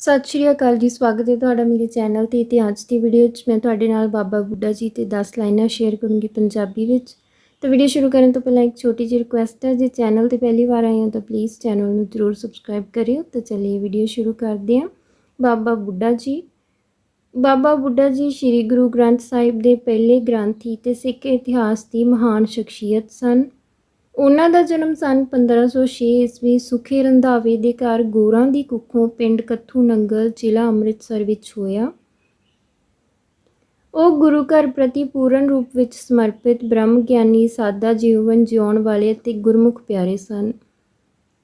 ਸਤਿ ਸ਼੍ਰੀ ਅਕਾਲ ਜੀ, ਸਵਾਗਤ ਹੈ ਤੁਹਾਡਾ ਮੇਰੇ ਚੈਨਲ ਤੇ। ਤੇ ਅੱਜ ਦੀ ਵੀਡੀਓ 'ਚ ਮੈਂ ਤੁਹਾਡੇ ਨਾਲ ਬਾਬਾ ਬੁੱਢਾ ਜੀ ਤੇ 10 ਲਾਈਨਾਂ ਸ਼ੇਅਰ ਕਰੂੰਗੀ ਪੰਜਾਬੀ ਵਿੱਚ। ਤਾਂ ਵੀਡੀਓ ਸ਼ੁਰੂ ਕਰਨ ਤੋਂ ਪਹਿਲਾਂ ਇੱਕ ਛੋਟੀ ਜਿਹੀ ਰਿਕੁਐਸਟ ਹੈ, ਜੇ ਚੈਨਲ ਤੇ ਪਹਿਲੀ ਵਾਰ ਆਏ ਹੋ ਤਾਂ ਪਲੀਜ਼ ਚੈਨਲ ਨੂੰ ਜ਼ਰੂਰ ਸਬਸਕ੍ਰਾਈਬ ਕਰਿਓ। ਤਾਂ ਚਲਿਏ ਵੀਡੀਓ ਸ਼ੁਰੂ ਕਰਦੇ ਹਾਂ। ਬਾਬਾ ਬੁੱਢਾ ਜੀ। ਬਾਬਾ ਬੁੱਢਾ ਜੀ ਸ੍ਰੀ ਗੁਰੂ ਗ੍ਰੰਥ ਸਾਹਿਬ ਦੇ ਪਹਿਲੇ ਗ੍ਰੰਥੀ ਤੇ ਸਿੱਖ ਇਤਿਹਾਸ ਦੀ ਮਹਾਨ ਸ਼ਖਸੀਅਤ ਸਨ। ਉਹਨਾਂ ਦਾ ਜਨਮ ਸਨ 1506 ਈਸਵੀ ਸੁਖੇ ਰੰਧਾਵੇ ਦੇ ਘਰ ਗੋਰਾਂ ਦੀ ਕੁੱਖੋਂ ਪਿੰਡ ਕੱਥੂ ਨੰਗਲ ਜ਼ਿਲ੍ਹਾ ਅੰਮ੍ਰਿਤਸਰ ਵਿੱਚ ਹੋਇਆ। ਉਹ ਗੁਰੂ ਘਰ ਪ੍ਰਤੀ ਪੂਰਨ ਰੂਪ ਵਿੱਚ ਸਮਰਪਿਤ ਬ੍ਰਹਮ ਗਿਆਨੀ ਸਾਦਾ ਜੀਵਨ ਜਿਉਣ ਵਾਲੇ ਅਤੇ ਗੁਰਮੁਖ ਪਿਆਰੇ ਸਨ।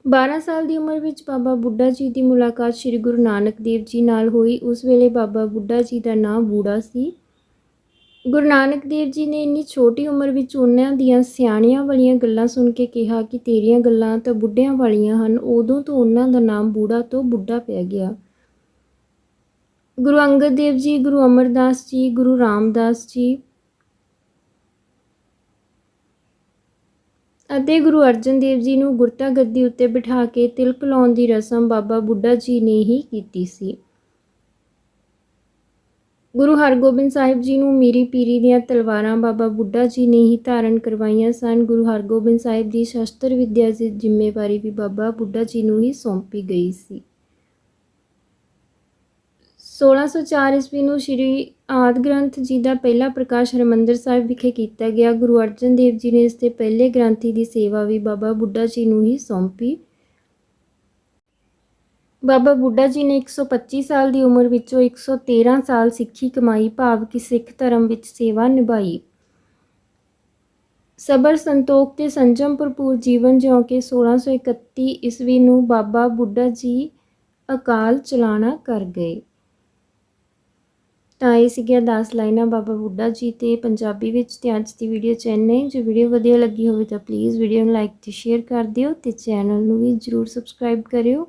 12 ਸਾਲ ਦੀ ਉਮਰ ਵਿੱਚ ਬਾਬਾ ਬੁੱਢਾ ਜੀ ਦੀ ਮੁਲਾਕਾਤ ਸ੍ਰੀ ਗੁਰੂ ਨਾਨਕ ਦੇਵ ਜੀ ਨਾਲ ਹੋਈ। ਉਸ ਵੇਲੇ ਬਾਬਾ ਬੁੱਢਾ ਜੀ ਦਾ ਨਾਂ ਬੂੜਾ ਸੀ। ਗੁਰੂ ਨਾਨਕ ਦੇਵ ਜੀ ਨੇ ਇੰਨੀ ਛੋਟੀ ਉਮਰ ਵਿੱਚ ਉਹਨਾਂ ਦੀਆਂ ਸਿਆਣੀਆਂ ਵਾਲੀਆਂ ਗੱਲਾਂ ਸੁਣ ਕੇ ਕਿਹਾ ਕਿ ਤੇਰੀਆਂ ਗੱਲਾਂ ਤਾਂ ਬੁੱਢਿਆਂ ਵਾਲੀਆਂ ਹਨ, ਉਦੋਂ ਤੋਂ ਉਹਨਾਂ ਦਾ ਨਾਮ ਬੂੜਾ ਤੋਂ ਬੁੱਢਾ ਪੈ ਗਿਆ। ਗੁਰੂ ਅੰਗਦ ਦੇਵ ਜੀ, ਗੁਰੂ ਅਮਰਦਾਸ ਜੀ, ਗੁਰੂ ਰਾਮਦਾਸ ਜੀ ਅਤੇ ਗੁਰੂ ਅਰਜਨ ਦੇਵ ਜੀ ਨੂੰ ਗੁਰਤਾ ਗੱਦੀ ਉੱਤੇ ਬਿਠਾ ਕੇ ਤਿਲਕ ਲਾਉਣ ਦੀ ਰਸਮ ਬਾਬਾ ਬੁੱਢਾ ਜੀ ਨੇ ਹੀ ਕੀਤੀ ਸੀ। ਗੁਰੂ ਹਰਗੋਬਿੰਦ ਸਾਹਿਬ ਜੀ ਨੂੰ ਮੀਰੀ ਪੀਰੀ ਦੀਆਂ ਤਲਵਾਰਾਂ ਬਾਬਾ ਬੁੱਢਾ ਜੀ ਨੇ ਹੀ ਧਾਰਨ ਕਰਵਾਈਆਂ ਸਨ। ਗੁਰੂ ਹਰਗੋਬਿੰਦ ਸਾਹਿਬ ਦੀ ਸ਼ਸਤਰ ਵਿਦਿਆ ਦੀ ਜ਼ਿੰਮੇਵਾਰੀ ਵੀ ਬਾਬਾ ਬੁੱਢਾ ਜੀ ਨੂੰ ਹੀ ਸੌਂਪੀ ਗਈ ਸੀ। 1604 ਈਸਵੀ ਨੂੰ ਸ੍ਰੀ ਆਦ ਗ੍ਰੰਥ ਜੀ ਦਾ ਪਹਿਲਾ ਪ੍ਰਕਾਸ਼ ਹਰਿਮੰਦਰ ਸਾਹਿਬ ਵਿਖੇ ਕੀਤਾ ਗਿਆ। ਗੁਰੂ ਅਰਜਨ ਦੇਵ ਜੀ ਨੇ ਇਸ ਦੇ ਪਹਿਲੇ ਗ੍ਰੰਥੀ ਦੀ ਸੇਵਾ ਵੀ ਬਾਬਾ ਬੁੱਢਾ ਜੀ ਨੂੰ ਹੀ ਸੌਂਪੀ ਬਾਬਾ ਬੁੱਢਾ ਜੀ ਨੇ 125 ਸਾਲ ਦੀ ਉਮਰ ਵਿੱਚੋਂ 113 ਸਾਲ ਸਿੱਖੀ ਕਮਾਈ, ਭਾਵ ਕਿ ਸਿੱਖ ਧਰਮ ਵਿੱਚ ਸੇਵਾ ਨਿਭਾਈ। ਸਬਰ, ਸੰਤੋਖ ਤੇ ਸੰਜਮ ਭਰਪੂਰ ਜੀਵਨ ਜਿਉਂ ਕੇ 1631 ਈਸਵੀ ਨੂੰ ਬਾਬਾ ਬੁੱਢਾ ਜੀ ਅਕਾਲ ਚਲਾਣਾ ਕਰ ਗਏ। ਤਾਂ ਇਹ ਸੀਗੀਆਂ 10 ਲਾਈਨਾਂ ਬਾਬਾ ਬੁੱਢਾ ਜੀ ਤੇ ਪੰਜਾਬੀ ਵਿੱਚ। ਤੇ ਅੱਜ ਦੀ ਵੀਡੀਓ ਚ ਇੰਨਾ ਜੇ ਵੀਡੀਓ ਵਧੀਆ ਲੱਗੀ ਹੋਵੇ ਤਾਂ ਪਲੀਜ਼ ਵੀਡੀਓ ਨੂੰ ਲਾਈਕ ਤੇ ਸ਼ੇਅਰ ਕਰ ਦਿਓ ਤੇ ਚੈਨਲ ਨੂੰ ਵੀ ਜਰੂਰ ਸਬਸਕ੍ਰਾਈਬ ਕਰਿਓ।